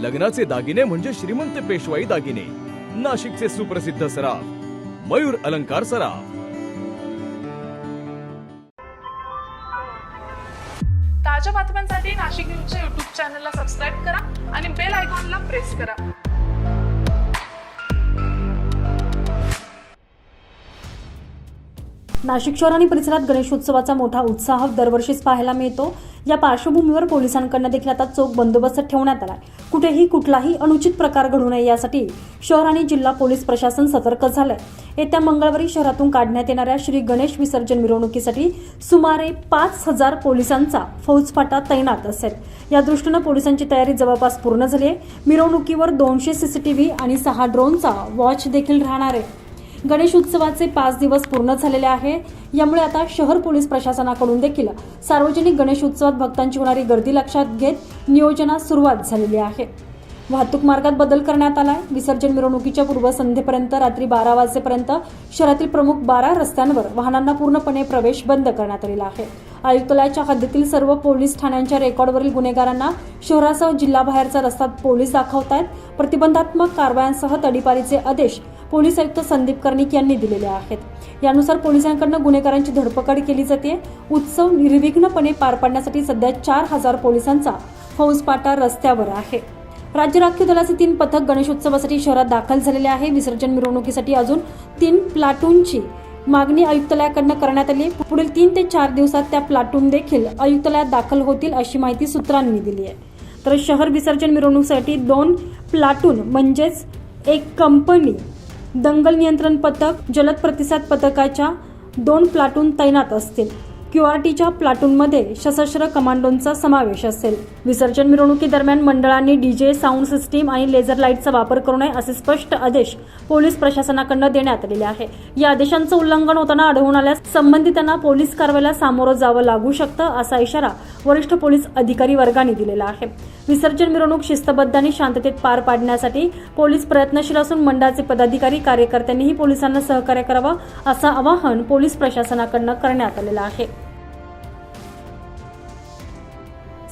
लग्नाचे दागिने म्हणजे श्रीमंत पेशवाई दागिने. नाशिकचे सुप्रसिद्ध सराफ मयूर अलंकार सराफ. ताज्या बातम्यांसाठी नाशिक न्यूजच्या युट्यूब चॅनलला सबस्क्राईब करा आणि बेल आयकॉनला प्रेस करा. नाशिक शहर आणि परिसरात गणेशोत्सवाचा मोठा उत्साह दरवर्षीच पाहायला मिळतो. या पार्श्वभूमीवर पोलिसांकडनं देखील आता चोख बंदोबस्त ठेवण्यात आला कुठेही कुठलाही अनुचित प्रकार घडू नये यासाठी शहर आणि जिल्हा पोलीस प्रशासन सतर्क झालंय. येत्या मंगळवारी शहरातून काढण्यात येणाऱ्या श्री गणेश विसर्जन मिरवणुकीसाठी सुमारे पाच हजार पोलिसांचा फौजफाटा तैनात असेल. या दृष्टीनं पोलिसांची तयारी जवळपास पूर्ण झाली आहे. मिरवणुकीवर दोनशे सीसीटीव्ही आणि सहा ड्रोनचा वॉच देखील राहणार आहे. गणेश उत्सवाचे पाच दिवस पूर्ण झालेले आहे. यामुळे आता शहर पोलीस प्रशासनाकडून देखील सार्वजनिक गणेश उत्सवात भक्तांची होणारी गर्दी लक्षात घेत नियोजनास सुरुवात झालेली आहे. वाहतूक मार्गात बदल करण्यात आलाय. विसर्जन मिरवणुकीच्या पूर्वसंध्येपर्यंत रात्री बारा वाजेपर्यंत शहरातील प्रमुख बारा रस्त्यांवर वाहनांना पूर्णपणे प्रवेश बंद करण्यात आलेला आहे. आयुक्तालयाच्या हद्दीतील सर्व पोलीस ठाण्यांच्या रेकॉर्डवरील गुन्हेगारांना शहरासह जिल्हाबाहेरचा रस्ता पोलीस दाखवत आहेत प्रतिबंधात्मक कारवायांसह तडीपारीचे आदेश पोलीस आयुक्त संदीप कर्णिक यांनी दिलेले आहेत. यानुसार पोलिसांकडनं गुन्हेगारांची धडपकड केली जाते. उत्सव निर्विघ्नपणे पार पाडण्यासाठी सध्या चार हजार पोलिसांचा फौजपाटा रस्त्यावर आहे. राज्य राखीव दलाचे तीन पथक गणेशोत्सवासाठी शहरात दाखल झालेले आहे. विसर्जन मिरवणुकीसाठी अजून तीन प्लाटूनची मागणी आयुक्तालयाकडनं करण्यात आली. पुढील तीन ते चार दिवसात त्या प्लाटून देखील आयुक्तालयात दाखल होतील अशी माहिती सूत्रांनी दिली आहे. तर शहर विसर्जन मिरवणुकीसाठी दोन प्लाटून म्हणजेच एक कंपनी दंगल नियंत्रण पथक जलद प्रतिसाद पथकाच्या दोन प्लाटून तैनात असतील क्यू आर टीच्या प्लाटूनमध्ये सशस्त्र कमांडोंचा समावेश असेल. विसर्जन मिरवणुकीदरम्यान मंडळांनी डीजे साऊंड सिस्टीम आणि लेझर लाईटचा वापर करू नये असे स्पष्ट आदेश पोलीस प्रशासनाकडनं देण्यात आलेले आहे. या आदेशांचं उल्लंघन होताना आढळून आल्यास संबंधितांना पोलीस कारवाईला सामोरं जावं लागू शकतं असा इशारा वरिष्ठ पोलीस अधिकारी वर्गाने दिलेला आहे. विसर्जन मिरवणूक शिस्तबद्ध आणि शांततेत पार पाडण्यासाठी पोलीस प्रयत्नशील असून मंडळाचे पदाधिकारी कार्यकर्त्यांनीही पोलिसांना सहकार्य करावं असं आवाहन पोलीस प्रशासनाकडनं करण्यात आलेलं आहे.